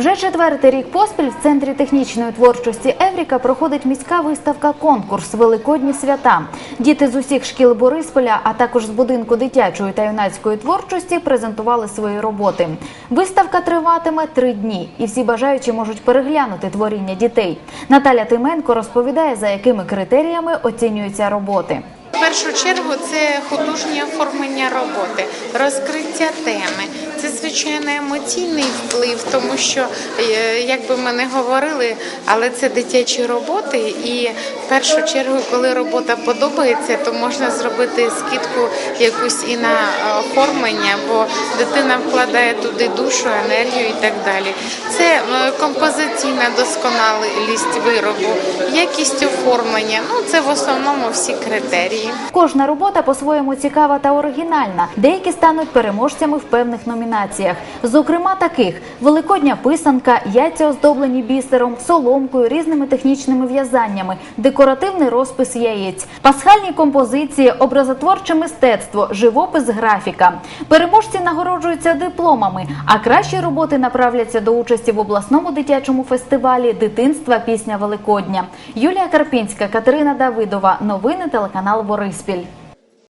Вже четвертий рік поспіль в центрі технічної творчості Евріка проходить міська виставка конкурс Великодні свята. Діти з усіх шкіл Борисполя, а також з будинку дитячої та юнацької творчості презентували свої роботи. Виставка триватиме три дні, і всі бажаючі можуть переглянути творіння дітей. Наталя Тименко розповідає, за якими критеріями оцінюються роботи. В першу чергу це художнє оформлення роботи, розкриття теми. Це звичайно емоційний вплив, тому що е, як би ми не говорили, але це дитячі роботи, і в першу чергу, коли робота подобається, то можна зробити скидку якусь і на оформлення, бо дитина вкладає туди душу, енергію і так далі. Це е, композиційна досконалість виробу, якість оформлення. Ну це в основному всі критерії. Кожна робота по-своєму цікава та оригінальна. Деякі стануть переможцями в певних номінаціях. Зокрема, таких: великодня писанка, яйця оздоблені бісером, соломкою, різними технічними в'язаннями, декоративний розпис яєць, пасхальні композиції, образотворче мистецтво, живопис, графіка. Переможці нагороджуються дипломами, а кращі роботи направляться до участі в обласному дитячому фестивалі Дитинства пісня Великодня. Юлія Карпінська, Катерина Давидова. Новини телеканал Бориспіль.